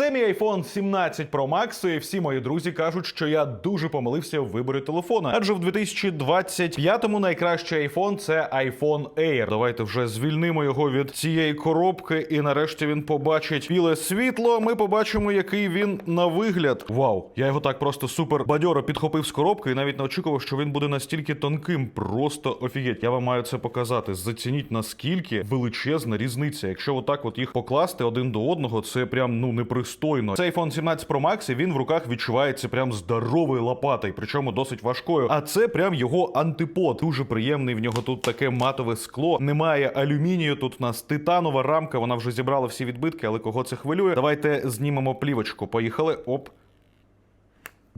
Це мій iPhone 17 Pro Max, і всі мої друзі кажуть, що я дуже помилився в виборі телефона. Адже в 2025-му найкращий iPhone – це iPhone Air. Давайте вже звільнимо його від цієї коробки, і нарешті він побачить біле світло. Ми побачимо, який він на вигляд. Вау, я його так просто супер бадьоро підхопив з коробки і навіть не очікував, що він буде настільки тонким. Просто офігеть. Я вам маю це показати. Зацініть наскільки величезна різниця. Якщо отак от їх покласти один до одного, це прям ну непристойно. Цей iPhone 17 Pro Max, він в руках відчувається прям здоровою лопатою, причому досить важкою. А це прям його антипод. Дуже приємний. В нього тут таке матове скло. Немає алюмінію. Тут у нас титанова рамка. Вона вже зібрала всі відбитки, але кого це хвилює? Давайте знімемо плівочку. Поїхали. Оп.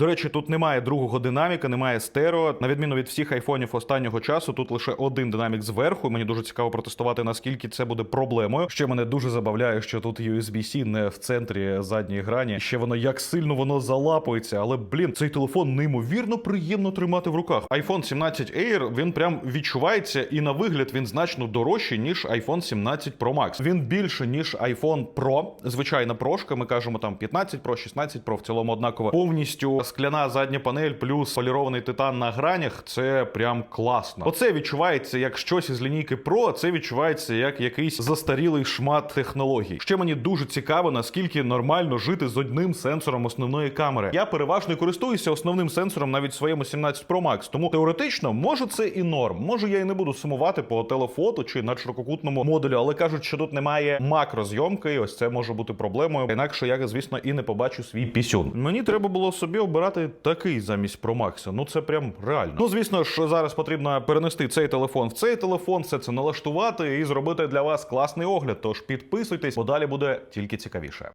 До речі, тут немає другого динаміка, немає стерео. На відміну від всіх айфонів останнього часу, тут лише один динамік зверху. Мені дуже цікаво протестувати, наскільки це буде проблемою. Ще мене дуже забавляє, що тут USB-C не в центрі задньої грані. Ще воно як сильно воно залапується. Але блін, цей телефон неймовірно приємно тримати в руках. iPhone 17 Air, він прям відчувається, і на вигляд він значно дорожчий, ніж iPhone 17 Pro Max. Він більше, ніж iPhone Pro. Звичайна прошка. Ми кажемо там 15 Pro, 16 Pro, в цілому однаково. Повністю скляна задня панель плюс полірований титан на гранях. Це прям класно. Оце відчувається як щось із лінійки Pro, а це відчувається як якийсь застарілий шмат технологій. Ще мені дуже цікаво, наскільки нормально жити з одним сенсором основної камери. Я переважно користуюся основним сенсором навіть в своєму 17 Pro Max, тому теоретично може це і норм. Може я і не буду сумувати по телефото чи надширококутному модулю, але кажуть, що тут немає макрозйомки, і ось це може бути проблемою. Інакше я, звісно, і не побачу свій пісюн. Мені треба було собі обирати такий замість Pro Max. Ну це прям реально. Ну звісно ж, зараз потрібно перенести цей телефон в цей телефон, все це налаштувати і зробити для вас класний огляд. Тож підписуйтесь, бо далі буде тільки цікавіше.